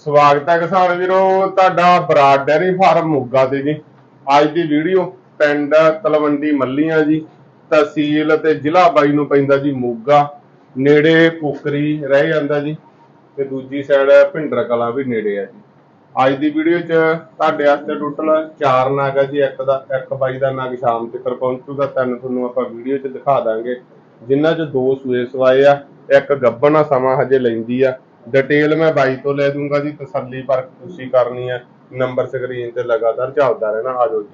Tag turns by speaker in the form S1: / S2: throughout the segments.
S1: ਸਵਾਗਤ ਹੈ ਕਿਸਾਨ ਵੀਰੋ, ਤੁਹਾਡਾ ਬਰਾਡ ਡੈਰੀ ਫਾਰਮ ਮੋਗਾ ਤੇ ਜੀ। ਅੱਜ ਦੀ ਵੀਡੀਓ ਪਿੰਡ ਤਲਵੰਡੀ ਮੱਲੀਆਂ ਜੀ, ਤਹਿਸੀਲ ਤੇ ਜ਼ਿਲ੍ਹਾ ਬਾਈ ਨੂੰ ਪੈਂਦਾ ਜੀ ਮੋਗਾ। ਨੇੜੇ ਕੋਕਰੀ ਰਹਿ ਜਾਂਦਾ ਜੀ ਤੇ ਦੂਜੀ ਸਾਈਡ ਭਿੰਡਰ ਕਲਾਂ ਵੀ ਨੇੜੇ ਆ ਜੀ। ਅੱਜ ਦੀ ਵੀਡੀਓ 'ਚ ਤੁਹਾਡੇ ਵਾਸਤੇ ਟੋਟਲ 4 ਨਾਗ ਆ ਜੀ, ਇੱਕ ਦਾ, ਇੱਕ ਬਾਈ ਦਾ ਨਾਗ ਸ਼ਾਮ ਤੱਕ ਪਹੁੰਚੂਗਾ ਤਿੰਨ ਤੁਹਾਨੂੰ ਆਪਾਂ ਵੀਡੀਓ 'ਚ ਦਿਖਾ ਦਾਂਗੇ। ਜਿਨ੍ਹਾਂ 'ਚ ਦੋ ਸੂਏ ਸਵਾਏ ਆ, ਇੱਕ ਗੱਬਣਾ ਸਮਾਂ ਹਜੇ ਲੈਂਦੀ ਆ। ਡਿਟੇਲ ਮੈਂ ਬਾਈ ਤੋਂ ਲੈ ਦੂੰਗਾ ਜੀ ਤਸੱਲੀ ਪਰ ਤੁਸੀਂ ਕਰਨੀ ਆ ਨੰਬਰ ਸਕਰੀਨ ਤੇ ਲਗਾਤਾਰ ਚੱਲਦਾ ਰਹਿਣਾ ਆਜੋ ਜੀ।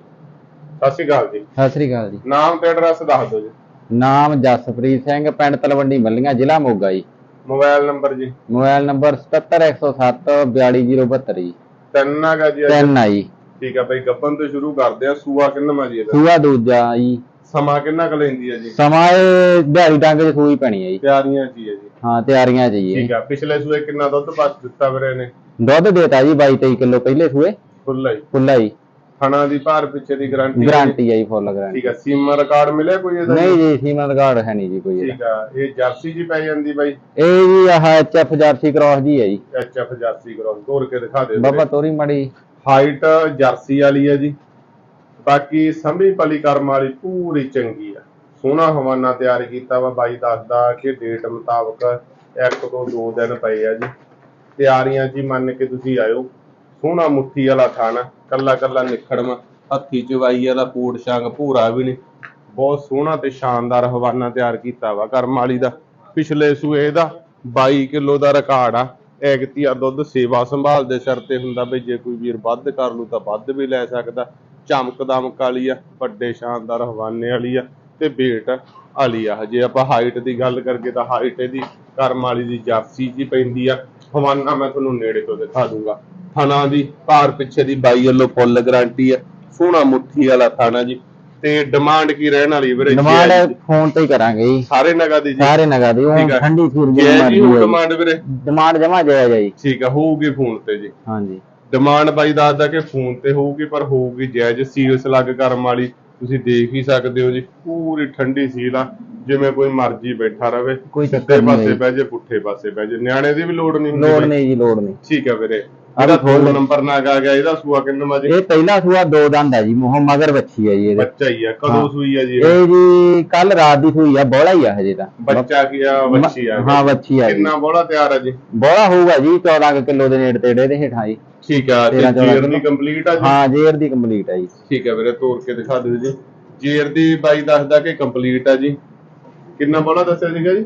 S1: ਸਤਿ ਸ਼੍ਰੀ ਅਕਾਲ ਜੀ।
S2: ਸਤਿ ਸ੍ਰੀ ਅਕਾਲ ਜੀ।
S1: ਨਾਮ ਤੇ ਐਡਰੈਸ ਦੱਸ ਦਿਓ ਜੀ।
S2: ਨਾਮ ਜਸਪ੍ਰੀਤ ਸਿੰਘ ਪਿੰਡ ਤਲਵੰਡੀ ਮੱਲੀਆਂ ਜ਼ਿਲ੍ਹਾ ਮੋਗਾ ਜੀ।
S1: ਮੋਬਾਈਲ ਨੰਬਰ ਜੀ।
S2: ਮੋਬਾਈਲ ਨੰਬਰ 77107 42072 ਜੀ।
S1: ਤਿੰਨ ਨਾਗਾ ਜੀ।
S2: ਤਿੰਨ ਆ ਜੀ।
S1: ਠੀਕ ਆ ਬਈ ਗੱਬਨ ਤੋਂ ਸ਼ੁਰੂ ਕਰਦੇ ਆ ਸੂਆ ਕਿੰਨਾ ਜੀ ਇਹਦਾ?
S2: ਸੂਆ ਦੂਜਾ ਜੀ।
S1: ਸਮਾਂ ਕਿੰਨਾ ਕੁ ਲੈਂਦੀ ਹੈ ਜੀ?
S2: ਸਮਾਂ ਇਹ ਦਿਹਾੜੀ ਟੰਗ ਚ ਸੂਈ ਪੈਣੀ ਹੈ ਜੀ।
S1: ਤਿਆਰੀਆਂ ਚ ਹੀ ਹੈ ਜੀ।
S2: ਹਾਂ ਤਿਆਰੀਆਂ ਚ ਜੀ ਇਹ।
S1: ਠੀਕ ਆ ਪਿਛਲੇ ਸੂਏ ਕਿੰਨਾ ਦੁੱਧ ਬਚ ਦਿੱਤਾ ਵੀਰੇ ਨੇ?
S2: ਦੁੱਧ ਦੇਤਾ ਜੀ 22 23 ਕਿਲੋ ਪਹਿਲੇ ਸੂਏ।
S1: ਫੁੱਲਾ ਹੀ
S2: ਖੁੱਲਾ ਜੀ।
S1: ਥਣਾ ਦੀ ਭਾਰ ਪਿੱਛੇ ਦੀ ਗਾਰੰਟੀ
S2: ਗਾਰੰਟੀ ਹੈ ਜੀ ਫੁੱਲ ਗਾਰੰਟੀ
S1: ਠੀਕ ਆ ਸੀਮਾ ਰਿਕਾਰਡ ਮਿਲਿਆ ਕੋਈ ਇਹਦਾ
S2: ਨਹੀਂ ਜੀ ਸੀਮਾ ਰਿਕਾਰਡ ਹੈ ਨਹੀਂ ਜੀ ਕੋਈ ਇਹਦਾ।
S1: ਠੀਕ ਆ ਇਹ ਜਰਸੀ ਜੀ ਪੈ ਜਾਂਦੀ ਬਾਈ?
S2: ਇਹ ਜੀ ਆਹ ਐਚਐਫ ਜਰਸੀ ਕ੍ਰਾਸ ਜੀ ਹੈ ਜੀ।
S1: ਐਚਐਫ ਜਰਸੀ ਕਰੋ ਤੋੜ ਕੇ ਦਿਖਾ ਦੇ
S2: ਬਾਬਾ ਤੋਰੀ ਮੜੀ।
S1: ਹਾਈਟ ਜਰਸੀ ਵਾਲੀ ਹੈ ਜੀ। ਬਾਕੀ ਸੰਭੀ ਪਲੀ ਕਰਮ ਵਾਲੀ ਪੂਰੀ ਚੰਗੀ ਆ। ਸੋਹਣਾ ਹਵਾਨਾ ਤਿਆਰ ਕੀਤਾ ਵਾ ਬਾਈ ਦੱਸਦਾ ਕਿ ਡੇਟ ਮੁਤਾਬਕ ਇੱਕ ਤੋਂ ਦੋ ਦਿਨ ਪਏ ਆ ਜੀ। ਤਿਆਰੀਆਂ ਜੀ ਮੰਨ ਕੇ ਤੁਸੀਂ ਆਇਓ। ਸੋਹਣਾ ਮੁੱਠੀ ਵਾਲਾ ਖਾਣਾ ਕੱਲਾ ਕੱਲਾ ਨਿਖੜਵਾ ਹੱਥੀ ਚਵਾਈ ਵਾਲਾ ਪੂੜ ਸ਼ੰਗ ਭੂਰਾ ਵੀ ਨਹੀਂ। ਬਹੁਤ ਸੋਹਣਾ ਤੇ ਸ਼ਾਨਦਾਰ ਹਵਾਨਾ ਤਿਆਰ ਕੀਤਾ ਵਾ ਕਰਮ ਵਾਲੀ ਦਾ। ਪਿਛਲੇ ਸੂਏ ਦਾ 22 ਕਿਲੋ ਦਾ ਰਿਕਾਰਡ ਆ। ਐਗਤੀ ਦੁੱਧ ਸੇਵਾ ਸੰਭਾਲ ਦੇ ਸ਼ਰਤੇ ਹੁੰਦਾ ਬਈ ਜੇ ਕੋਈ ਵੀਰ ਵੱਧ ਕਰ ਲੂ ਤਾਂ ਵੱਧ ਵੀ ਲੈ ਸਕਦਾ। ਚਮਕ ਦਮਕ ਵਾਲੀ ਆ ਵੱਡੇ ਸ਼ਾਨਦਾਰ ਹਵਾਨੇ ਵਾਲੀ ਆ ਤੇ ਵੇਟ ਵਾਲੀ ਆ। ਜੇ ਆਪਾਂ ਹਾਈਟ ਦੀ ਗੱਲ ਕਰਕੇ ਤਾਂ ਹਾਈਟ ਇਹਦੀ ਕਰਮ ਵਾਲੀ ਦੀ ਜਰਸੀ ਜੀ ਪੈਂਦੀ ਆ। ਹਵਾਨਾ ਮੈਂ ਤੁਹਾਨੂੰ ਨੇੜੇ ਤੋਂ ਦਿਖਾ ਦੂੰਗਾ। ਥਣਾ ਦੀ ਭਾਰ ਪਿੱਛੇ ਦੀ 22 ਵੱਲੋਂ ਫੁੱਲ ਗਾਰੰਟੀ ਆ। ਸੋਹਣਾ ਮੁੱਠੀ ਵਾਲਾ ਥਾਣਾ ਜੀ। ਤੇ ਡਿਮਾਂਡ ਕੀ ਰਹਿਣ ਵਾਲੀ ਵੀਰੇ?
S2: ਡਿਮਾਂਡ। ਫੋਨ ਤੇ ਹੀ ਕਰਾਂਗੇ ਜੀ।
S1: ਸਾਰੇ ਨਗਾ ਦੀ ਜੀ।
S2: ਸਾਰੇ ਨਗਾ ਦੀ। ਉਹ। ਠੰਡੀ ਸੂਰਜ
S1: ਜੈ। ਡਿਮਾਂਡ ਵੀਰੇ?
S2: ਡਿਮਾਂਡ ਜਮਾ ਜਾਇਜ਼ ਹੈ ਜੀ।
S1: ਠੀਕ ਆ ਹੋਊਗੀ ਫੋਨ ਤੇ ਜੀ।
S2: ਹਾਂਜੀ।
S1: ਡਿਮਾਂਡ ਬਾਈ ਦੱਸਦਾ ਕਿ ਫੋਨ ਤੇ ਹੋਊਗੀ ਪਰ ਹੋਊਗੀ ਜਾਇਜ਼। ਸੀਲ ਸਲੱਗ ਕਰਮ ਵਾਲੀ ਤੁਸੀਂ ਦੇਖ ਹੀ ਸਕਦੇ ਹੋ ਜੀ ਪੂਰੀ ਠੰਡੀ ਸੀਲ ਆ ਜਿਵੇਂ ਕੋਈ ਮਰਜ਼ੀ ਬੈਠਾ ਰਵੇ।
S2: ਕੋਈ
S1: ਸਿੱਧੇ ਪਾਸੇ। ਬਹਿ ਜੇ ਪੁੱਠੇ ਪਾਸੇ ਬਹਿ ਜੇ। ਨਿਆਣੇ ਦੀ ਵੀ ਲੋੜ ਨਹੀਂ ਹੁੰਦੀ
S2: ਲੋੜ। ਨਹੀਂ ਜੀ ਲੋੜ ਨਹੀਂ
S1: ਠੀਕ ਆ ਵੀਰੇ। ਇਹਦਾ
S2: ਲੈ।
S1: ਨੰਬਰ ਨਾ ਆ ਗਿਆ ਇਹਦਾ ਸੂਆ ਕਿੰਨਾ ਮਾ ਜੀ?
S2: ਇਹ ਪਹਿਲਾ ਸੂਆ ਦੋ ਦੰਦ ਹੈ ਜੀ ਮੋਹ ਮਗਰ ਬੱਚੀ ਹੈ ਜੀ ਇਹਦੇ।
S1: ਬੱਚਾ ਹੀ ਆ ਕਦੋਂ। ਸੂਈ ਆ ਜੀ ਇਹ?
S2: ਜੀ ਕੱਲ ਰਾਤ ਦੀ ਸੂਈ ਆ ਬੋਲਾ ਹੀ ਆ ਹਜੇ ਤਾਂ।
S1: ਬੱਚਾ ਕੀ ਆ ਬੱਚੀ ਆ।
S2: ਹਾਂ ਬੱਚੀ ਆ
S1: ਕਿੰਨਾ ਬੋਲਾ ਤਿਆਰ ਆ ਜੀ?
S2: ਬੋਲਾ ਹੋਊਗਾ ਜੀ 14 ਕਿਲੋ ਦੇ ਨੇੜੇ ਤੇੜੇ ਦੇ ਹੇਠਾਂ ਜੀ।
S1: ਠੀਕ ਆ ਤੇ ਜੇਰ ਦੀ। ਕੰਪਲੀਟ ਆ ਜੀ?
S2: ਹਾਂ ਜੇਰ ਦੀ ਕੰਪਲੀਟ ਹੈ ਜੀ।
S1: ਠੀਕ ਹੈ ਵੀਰੇ ਤੋੜ ਕੇ ਦਿਖਾ ਦਿਓ ਜੀ। ਜੇਰ ਦੀ ਬਾਈ ਦੱਸਦਾ ਕਿ ਕੰਪਲੀਟ ਆ ਜੀ। ਕਿੰਨਾ ਬੋਲਾ ਦੱਸਿਆ ਸੀਗਾ ਜੀ?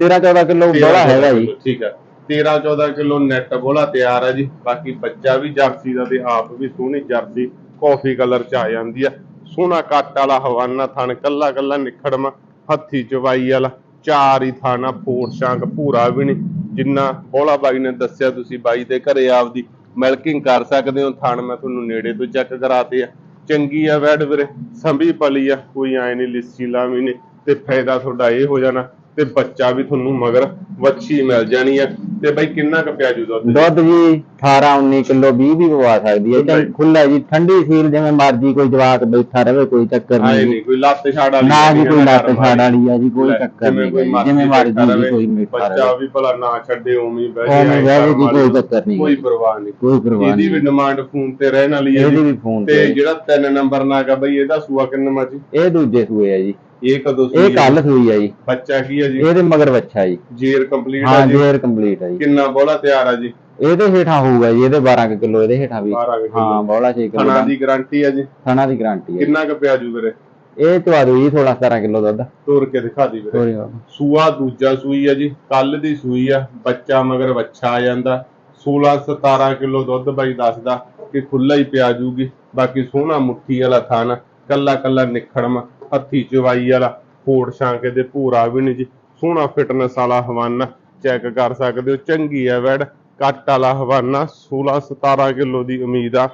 S2: 13 14 ਕਿਲੋ ਬੋਲਾ ਹੈਗਾ ਜੀ।
S1: ਠੀਕ ਹੈ 13 14 ਕਿਲੋ ਨੈਟ ਬੋਲਾ ਤਿਆਰ ਹੈ ਜੀ। ਬਾਕੀ ਬੱਚਾ ਵੀ ਜਰਸੀ ਦਾ ਤੇ ਆਪ ਵੀ ਸੋਹਣੀ ਜਰਸੀ ਕਾਫੀ ਕਲਰ ਚ ਆ ਜਾਂਦੀ ਆ। ਸੋਹਣਾ ਕੱਟ ਵਾਲਾ ਹਵਾਨਾ ਥਣ ਕੱਲਾ ਕੱਲਾ ਨਿਖੜਮਾ, ਹੱਥੀ ਚਵਾਈ ਵਾਲਾ, ਚਾਰ ਹੀ ਥਾਣਾ ਫੋੜ ਸ਼ਾਂਕ, ਭੂਰਾ ਵੀ ਨਹੀਂ। ਜਿੰਨਾ ਬੋਲਾ ਬਾਈ ਨੇ ਦੱਸਿਆ ਤੁਸੀਂ ਬਾਈ ਦੇ ਘਰੇ ਆਪਦੀ ਮਿਲਕਿੰਗ ਕਰ ਸਕਦੇ ਹੋ। ਥਾਣ ਮੈਂ ਤੁਹਾਨੂੰ ਨੇੜੇ ਤੋਂ ਚੈੱਕ ਕਰਾਤੇ ਆ। ਚੰਗੀ ਆ ਵੈਡ ਵੀਰੇ, ਸੰਭੀ ਪਲੀ ਆ, ਕੋਈ ਐ ਨਹੀਂ, ਲਿੱਸੀ ਲਾਵੀ ਨਹੀਂ। ਤੇ ਫਾਇਦਾ ਤੁਹਾਡਾ ਇਹ ਹੋ ਜਾਣਾ। ਤੇ ਬੱਚਾ ਵੀ ਤੁਹਾਨੂੰ ਮਗਰ ਵੱਛੀ ਮਿਲ ਜਾਣੀ ਆ। ਤੇ ਬਾਈ ਕਿੰਨਾ ਕੁ ਪਿਆ ਜੂ ਦੁੱਧ
S2: ਦੁੱਧ ਜੀ 18 19 ਕਿਲੋ 20 ਵੀ ਪਵਾ ਸਕਦੀ ਹੈ
S1: ਹੀ।
S2: ਖੁੱਲਾ ਜੀ ਠੰਡੀ ਸੀਲ ਜਿਵੇਂ ਮਰਜ਼ੀ ਕੋਈ ਜਵਾਕ ਬੈਠਾ ਰਵੇ ਕੋਈ ਚੱਕਰ
S1: ਆਏ
S2: ਨਹੀਂ।
S1: ਨਹੀਂ ਕੋਈ ਲੱਤ ਛਾੜ ਵਾਲੀ
S2: ਨਾ ਜੀ ਕੋਈ
S1: ਹੈ,
S2: ਲੱਤ ਛਾੜ ਵਾਲੀ। ਆ ਜੀ ਕੋਈ ਚੱਕਰ ਨਹੀਂ ਜਿਵੇਂ
S1: ਮਰਜ਼ੀ
S2: ਕੋਈ ਬੈਠਾ
S1: ਬੱਚਾ ਵੀ ਭਲਾ ਨਾ ਛੱਡੇ ਉਵੇਂ ਹੀ ਬਹਿ ਜਾਏ,
S2: ਕੋਈ ਚੱਕਰ ਨਹੀਂ।
S1: ਕੋਈ ਪਰਵਾਹ ਨਹੀਂ।
S2: ਕੋਈ ਪਰਵਾਹ
S1: ਇਹਦੀ ਵੀ ਡਿਮਾਂਡ ਫੋਨ ਤੇ ਰਹਿਣ ਵਾਲੀ ਹੈ
S2: ਇਹਦੀ ਵੀ ਫੋਨ
S1: ਤੇ
S2: ਤੇ।
S1: ਜਿਹੜਾ ਤਿੰਨ ਨੰਬਰ ਨਾ ਹੈਗਾ ਬਈ ਇਹਦਾ ਸੂਆ ਕਿੰਨਾ ਮਾ ਜੀ
S2: ਇਹ ਦੂਜੇ ਸੂਏ ਆ ਜੀ।
S1: ਇਹ ਕਦੋਂ
S2: ਇਹ
S1: ਸੂਈ ਹੈ?
S2: ਕੱਲ ਸੂਈ ਆ ਜੀ।
S1: ਬੱਚਾ ਕੀ ਹੈ ਜੀ?
S2: ਇਹਦੇ ਮਗਰ ਬੱਚਾ ਜੀ।
S1: ਜੇਰ ਕੰਪਲੀਟ
S2: ਹਾਂ
S1: ਹੈ ਜੀ?
S2: ਜੇਰ ਕੰਪਲੀਟ ਆ ਜੀ।
S1: ਕਿੰਨਾ ਬੋਲਾ ਤਿਆਰ ਆ ਜੀ?
S2: ਇਹਦੇ ਹੇਠਾਂ ਹੋਊਗਾ ਜੀ ਇਹਦੇ 12 ਕਿਲੋ ਇਹਦੇ ਹੇਠਾਂ ਵੀ।
S1: 12 ਕਿਲੋ।
S2: ਹਾਂ ਬੋਲਾ 6 ਕਿਲੋ
S1: ਥਣਾ
S2: ਦਾ।
S1: ਗਾਰੰਟੀ ਹੈ ਜੀ?
S2: ਥਣਾ ਦੀ ਗਾਰੰਟੀ ਹੈ
S1: ਕਿੰਨਾ ਕੁ ਪਿਆ ਜੂ ਵੀਰੇ?
S2: ਇਹ ਚਵਾ ਦਿਓ ਜੀ 16 17 ਕਿਲੋ ਦੁੱਧ।
S1: ਤੋੜ ਕੇ ਦਿਖਾ ਦੀ ਵੀਰੇ। ਸੂਆ ਦੂਜਾ ਸੂਈ ਆ ਜੀ ਕੱਲ ਦੀ ਸੂਈ ਆ ਬੱਚਾ ਮਗਰ ਵੱਛਾ ਆ ਜਾਂਦਾ। 16 17 ਕਿਲੋ ਦੁੱਧ ਬਾਈ ਦੱਸਦਾ ਕਿ ਖੁੱਲਾ ਹੀ ਪਿਆ ਜੂਗੀ ਬਾਕੀ ਸੋਹਣਾ ਮੁੱਠੀ ਵਾਲਾ ਥਾਨ ਕੱਲਾ ਕੱਲਾ ਨਿਖੜਮ। ਹੱਥੀ ਚਵਾਈ ਵਾਲਾ। ਫੋੜ ਛਾਂਕੇ ਦੇ ਭੂਰਾ ਵੀ ਨਹੀਂ ਜੀ। ਸੋਹਣਾ ਫਿਟਨੈਸ ਵਾਲਾ ਹਵਾਨਾ। ਚੈੱਕ ਕਰ ਸਕਦੇ ਹੋ ਚੰਗੀ ਆ ਵੈੜ। ਕੱਟ ਵਾਲਾ ਹਵਾਨਾ। 16 17 ਕਿਲੋ ਦੀ ਉਮੀਦ ਆ।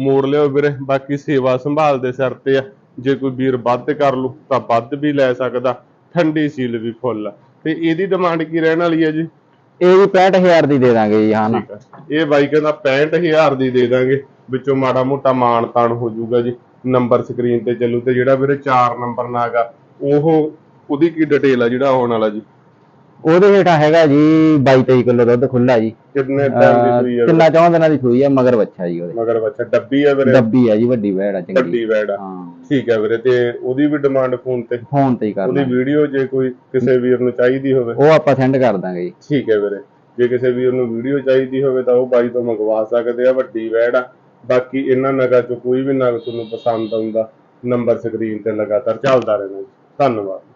S1: ਮੋੜ ਲਿਓ ਵੀਰੇ ਬਾਕੀ ਸੇਵਾ ਸੰਭਾਲ ਦੇ ਸਿਰ ਤੇ ਆ। ਜੇ ਕੋਈ ਵੀਰ ਵੱਧ ਕਰ ਲੂ ਤਾਂ ਵੱਧ ਵੀ ਲੈ ਸਕਦਾ। ਠੰਡੀ ਸੀਲ ਵੀ ਫੁੱਲ ਤੇ ਇਹਦੀ ਡਿਮਾਂਡ ਕੀ ਰਹਿਣ ਵਾਲੀ ਹੈ ਜੀ?
S2: ਇਹ ਵੀ 65000 ਦੀ ਦੇ ਦਾਂਗੇ ਜੀ ਹਾਂ ਨਾ।
S1: ਇਹ ਬਾਈ ਕਹਿੰਦਾ 65000 ਦੀ ਦੇ ਦਾਂਗੇ। ਵਿੱਚੋਂ ਮਾੜਾ ਮੋਟਾ ਮਾਨ ਤਾਨ ਹੋ ਜਾਊਗਾ ਜੀ। ਨੰਬਰ ਸਕਰੀਨ ਤੇ ਚੱਲੂ ਤੇ ਜਿਹੜਾ ਵੀਰੇ 4 ਨੰਬਰ ਨਾਗਾ ਉਹ ਉਹਦੀ ਕੀ ਡਿਟੇਲ ਆ ਜਿਹੜਾ ਆਉਣ ਵਾਲਾ ਜੀ?
S2: ਉਹਦੇ ਹੇਠਾਂ ਹੈਗਾ ਜੀ 22 23 ਕਿਲੋ ਦੁੱਧ ਖੁੱਲਾ ਜੀ।
S1: ਕਿੰਨੇ ਟਾਈਮ ਦੀ ਸੂਈ ਆ
S2: ਤਿੰਨਾਂ ਚੌਂ ਦਿਨਾਂ ਦੀ ਸੂਈ ਆ ਮਗਰ ਬੱਚਾ ਜੀ ਉਹਦੇ।
S1: ਮਗਰ ਬੱਚਾ ਡੱਬੀ ਆ ਵੀਰੇ?
S2: ਡੱਬੀ ਆ ਜੀ ਵੱਡੀ ਵੈੜ ਆ ਚੰਗੀ।
S1: ਵੱਡੀ ਵੈੜ ਆ।
S2: ਹਾਂ।
S1: ਠੀਕ ਹੈ ਵੀਰੇ ਤੇ ਉਹਦੀ ਵੀ ਡਿਮਾਂਡ ਫੋਨ ਤੇ?
S2: ਫੋਨ ਤੇ ਹੀ
S1: ਉਹਦੀ
S2: ਕਰਨਾ
S1: ਵੀਡੀਓ ਜੇ ਕੋਈ ਕਿਸੇ ਵੀਰ ਨੂੰ ਚਾਹੀਦੀ ਹੋਵੇ?
S2: ਉਹ ਆਪਾਂ ਸੈਂਡ ਕਰ ਦਾਂਗੇ ਜੀ।
S1: ਠੀਕ ਹੈ ਵੀਰੇ। ਜੇ ਕਿਸੇ ਵੀਰ ਨੂੰ ਵੀਡੀਓ ਚਾਹੀਦੀ ਹੋਵੇ ਤਾਂ ਉਹ ਬਾਈ ਤੋਂ ਮੰਗਵਾ ਸਕਦੇ ਆ ਵੱਡੀ ਵੈੜ ਆ। ਬਾਕੀ ਇਹਨਾਂ ਨਗਾਂ ਚੋਂ ਕੋਈ ਵੀ ਨਗ ਤੁਹਾਨੂੰ ਪਸੰਦ ਆਉਂਦਾ ਨੰਬਰ ਸਕਰੀਨ ਤੇ ਲਗਾਤਾਰ ਚੱਲਦਾ ਰਹਿਣਾ ਜੀ। ਧੰਨਵਾਦ।